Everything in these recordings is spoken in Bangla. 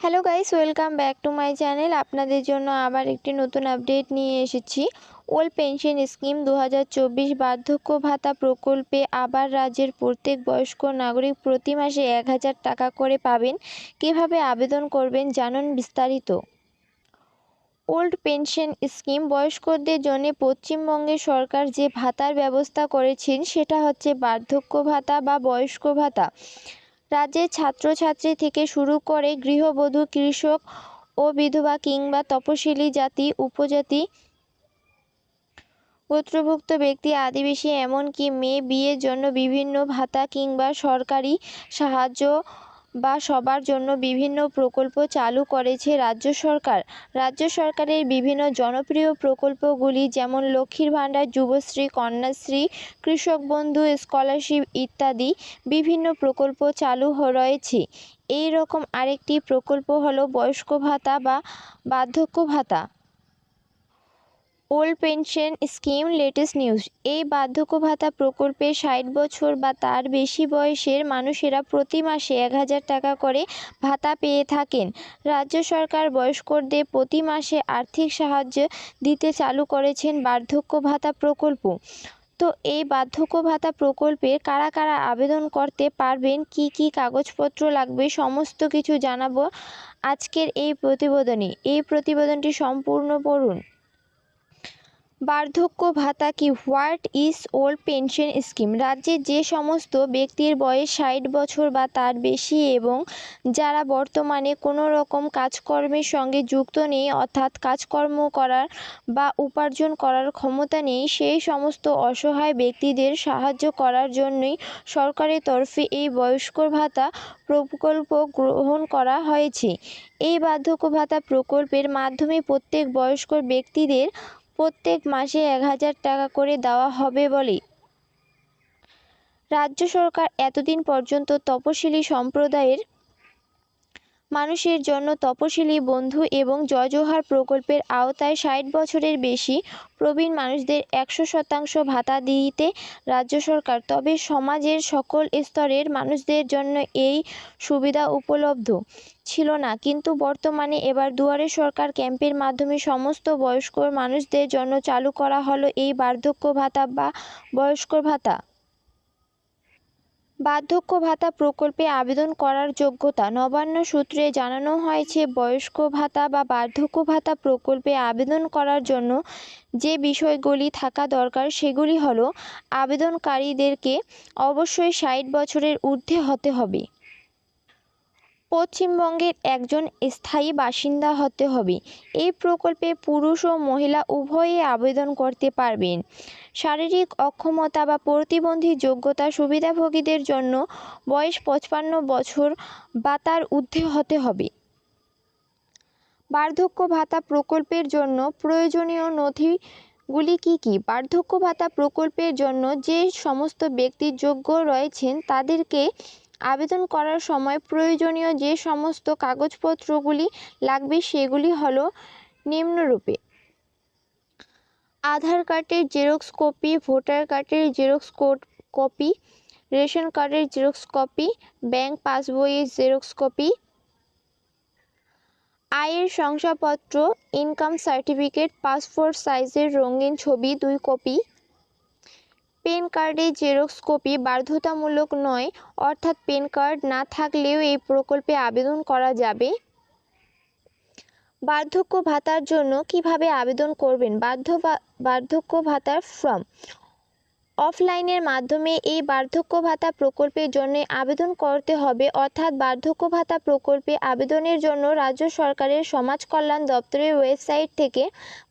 Hello guys welcome back to my channel আপনাদের জন্য আবার একটি নতুন আপডেট নিয়ে এসেছি। ওল্ড পেনশন স্কিম দু হাজার চব্বিশ বার্ধক্য ভাতা প্রকল্পে আবার রাজ্যের প্রত্যেক বয়স্ক নাগরিক প্রতি মাসে এক হাজার টাকা করে পাবেন। কীভাবে আবেদন করবেন জানুন বিস্তারিত। ওল্ড পেনশন স্কিম বয়স্কদের জন্য পশ্চিমবঙ্গের সরকার যে ভাতার ব্যবস্থা করেছেন, সেটা হচ্ছে বার্ধক্য ভাতা বা বয়স্ক ভাতা। রাজ্যের ছাত্রছাত্রী থেকে শুরু করে গৃহবধূ, কৃষক ও বিধবা কিংবা তপশিলি জাতি, উপজাতি, গোত্রভুক্ত ব্যক্তি, আদিবাসী, এমনকি মেয়ে বিয়ের জন্য বিভিন্ন ভাতা কিংবা সরকারি সাহায্য বা সবার জন্য বিভিন্ন প্রকল্প চালু করেছে রাজ্য সরকার। রাজ্য সরকারের বিভিন্ন জনপ্রিয় প্রকল্পগুলি যেমন লক্ষ্মীর ভাণ্ডার, যুবশ্রী, কন্যাশ্রী, কৃষক বন্ধু, স্কলারশিপ ইত্যাদি বিভিন্ন প্রকল্প চালু রয়েছে। এই রকম আরেকটি প্রকল্প হলো বয়স্ক ভাতা বা বার্ধক্য ভাতা। Old pension scheme latest news. এই বার্ধক্য ভাতা প্রকল্পে ষাট বছর বা তার বেশি বয়সের মানুষেরা প্রতি মাসে এক হাজার টাকা করে ভাতা পেয়ে থাকেন। রাজ্য সরকার বয়স্কদের প্রতি মাসে আর্থিক সাহায্য দিতে চালু করেছেন বার্ধক্য ভাতা প্রকল্প। তো এই বার্ধক্য ভাতা প্রকল্পে কারা কারা আবেদন করতে পারবেন, কি কি কাগজপত্র লাগবে, সমস্ত কিছু জানাব আজকের এই প্রতিবেদনে। এই প্রতিবেদনটি সম্পূর্ণ পড়ুন। বার্ধক্য ভাতা কি? What is old pension scheme রাজ্যে যে সমস্ত ব্যক্তির বয়স ষাট বছর বা তার বেশি এবং যারা বর্তমানে কোনো রকম কাজকর্মের সঙ্গে যুক্ত নেই, অর্থাৎ কাজকর্ম করার বা উপার্জন করার ক্ষমতা নেই, সেই সমস্ত অসহায় ব্যক্তিদের সাহায্য করার জন্যই সরকারের তরফে এই বয়স্ক ভাতা প্রকল্প গ্রহণ করা হয়েছে। এই বার্ধক্য ভাতা প্রকল্পের মাধ্যমে প্রত্যেক বয়স্ক ব্যক্তিদের প্রত্যেক মাসে এক হাজার টাকা করে দেওয়া হবে বলে। রাজ্য সরকার এতদিন পর্যন্ত তপশিলি সম্প্রদায়ের মানুষের জন্য তপশিলি বন্ধু এবং জয়জোহার প্রকল্পের আওতায় ষাট বছরের বেশি প্রবীণ মানুষদের একশো শতাংশ ভাতা দিতে রাজ্য সরকার। তবে সমাজের সকল স্তরের মানুষদের জন্য এই সুবিধা উপলব্ধ ছিল না। কিন্তু বর্তমানে এবার দুয়ারে সরকার ক্যাম্পের মাধ্যমে সমস্ত বয়স্ক মানুষদের জন্য চালু করা হলো এই বার্ধক্য ভাতা বা বয়স্ক ভাতা। বার্ধক্য ভাতা প্রকল্পে আবেদন করার যোগ্যতা নবান্ন সূত্রে জানানো হয়েছে, বয়স্ক ভাতা বা বার্ধক্য ভাতা প্রকল্পে আবেদন করার জন্য যে বিষয়গুলি থাকা দরকার সেগুলি হলো, আবেদনকারীদেরকে অবশ্যই ষাট বছরের ঊর্ধ্বে হতে হবে। পশ্চিমবঙ্গের একজন স্থায়ী বাসিন্দা হতে হবে। এই প্রকল্পে পুরুষ ও মহিলা উভয়ে আবেদন করতে পারবেন। শারীরিক অক্ষমতা বা প্রতিবন্ধী যোগ্যতা সুবিধাভোগীদের জন্য বয়স পঁচপান্ন বছর বা তার ঊর্ধ্বে হতে হবে। বার্ধক্য ভাতা প্রকল্পের জন্য প্রয়োজনীয় নথিগুলি কী কী? বার্ধক্য ভাতা প্রকল্পের জন্য যে সমস্ত ব্যক্তি যোগ্য রয়েছেন তাদেরকে আবেদন করার সময় প্রয়োজনীয় যে সমস্ত কাগজপত্রগুলি লাগবে সেগুলি হলো নিম্নরূপে। আধার কার্ডের জেরক্স কপি, ভোটার কার্ডের জেরক্স কপি, রেশন কার্ডের জেরক্স কপি, ব্যাংক পাসবইয়ের জেরক্স কপি, আয়ের শংসাপত্র, ইনকাম সার্টিফিকেট, পাসপোর্ট সাইজের রঙিন ছবি দুই কপি পেন কার্ডে জেরক্স কপি বাধ্যতামূলক নয়, অর্থাৎ পেন কার্ড না থাকলেও এই প্রকল্পে আবেদন করা যাবে? বার্ধক্য ভাতার জন্য কীভাবে আবেদন করবেন? বার্ধ বার্ধক্য ভাতার ফর্ম। অফলাইনের মাধ্যমে এই বার্ধক্য ভাতা প্রকল্পের জন্য আবেদন করতে হবে, অর্থাৎ বার্ধক্য ভাতা প্রকল্পে আবেদনের জন্য রাজ্য সরকারের সমাজ কল্যাণ দপ্তরের ওয়েবসাইট থেকে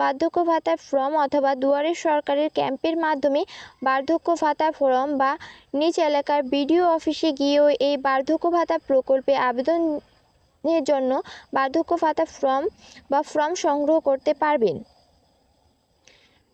বার্ধক্য ভাতা ফর্ম অথবা দুয়ারে সরকারের ক্যাম্পের মাধ্যমে বার্ধক্য ভাতা ফর্ম বা নিজ এলাকার বিডিও অফিসে গিয়েও এই বার্ধক্য ভাতা প্রকল্পে আবেদনের জন্য বার্ধক্য ভাতা ফর্ম বা ফর্ম সংগ্রহ করতে পারবেন।